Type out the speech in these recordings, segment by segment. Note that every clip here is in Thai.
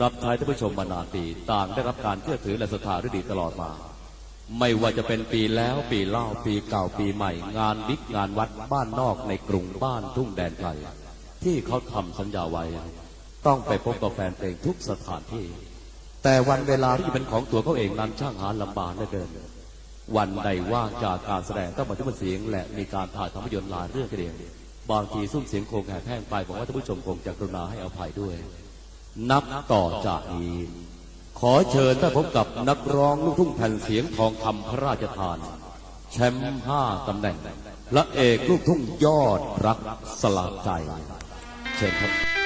รับใช้ท่านผู้ชมมานานปีต่างได้รับการเชื่อถือและศรัทธาด้วยดีตลอดมา ไม่ว่าจะเป็นปีแล้วปีเล่าปีเก่าปีใหม่ งานบิ๊กงานวัดบ้านนอกในกรุงบ้านทุ่งแดนไกลที่เขาทำสัญญาไว้ ต้องไปพบกับแฟนเพลงทุกสถานที่ แต่วันเวลาที่เป็นของตัวเขาเองนั้นช่างหาลำบากเหลือเกินวันใดว่างจากการแสดงต้องมาทุกเสียง และมีการถ่ายทำภาพยนตร์หลายเรื่องทีเดียวบางทีซุ้มเสียงโคงแหบแห้งไปบอกว่าท่านผู้ชมคงจะกรุณาให้อภัยด้วย นับต่อจากนี้ ขอเชิญท่านพบกับนักร้องลูกทุ่งแผ่นเสียงทองคำพระราชทาน แชมป์ห้าตำแหน่งและเอกลูกทุ่งยอดรักสลากใจ เชิญครับ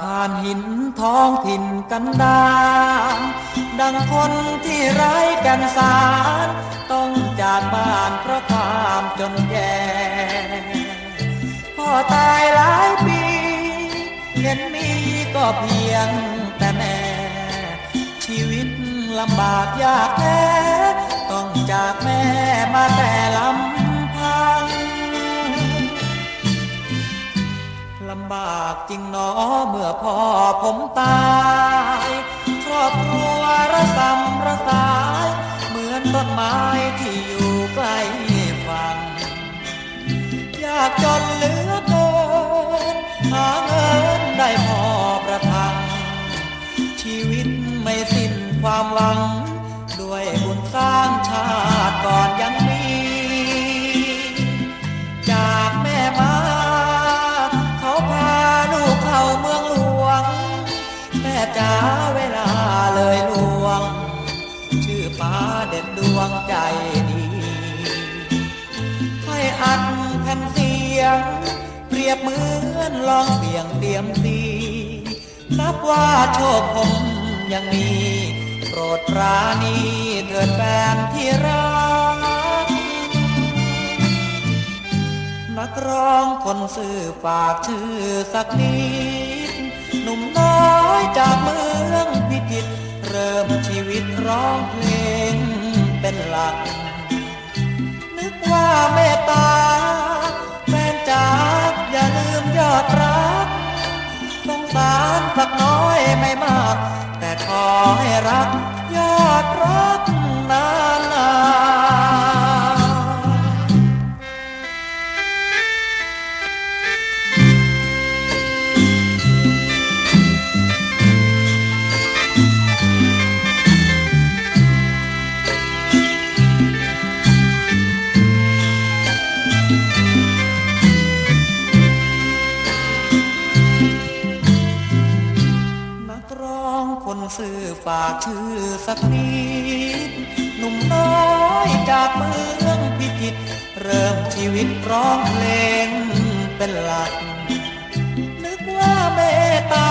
พานหินท้องถิ่นกันดานดังคนที่ไร้กันสาร ต้องจากบ้านเพราะความจนแย่พ่อตายหลายปี เห็นมีก็เพียงแต่แน่ชีวิตลำบากยากแท้ ต้องจากแม่มาแต่ลำากจริงหนอเมื่อพ่อผมตายครอบครัวระสำระสาย เหมือนต้นไม้ที่อยู่ใกล้ฝั่งอยากจนเหลือเกินหาเงินได้พอประทัง ชีวิตไม่สิ้นความหวัง ด้วยบุญสร้างชาติ จ๋าเวลาเลยลวง ชื่อป้าเด็ดดวงใจดี ให้อัดแผ่นเสียง เปรียบเหมือนลองเสียงเตรียมตีนับว่าโชคผมยังมี โปรดปราณีเถิดแฟนที่รัก นักร้องคนสื่อฝากชื่อสักนิด หนุ่มน้อยจากเมืองพิจิตรเริ่มชีวิตร้องเพลงเป็นหลัก นึกว่าเมตตาแฟนจากอย่าลืมยอดรักสงสารสักน้อยไม่มาก แต่ขอให้รักยอดรักากชื่อสักนิดหนุ่มน้อยจากเมืองพิจิตรเริ่มชีวิตร้องเพลงเป็นหลัก นึกว่าเมตตา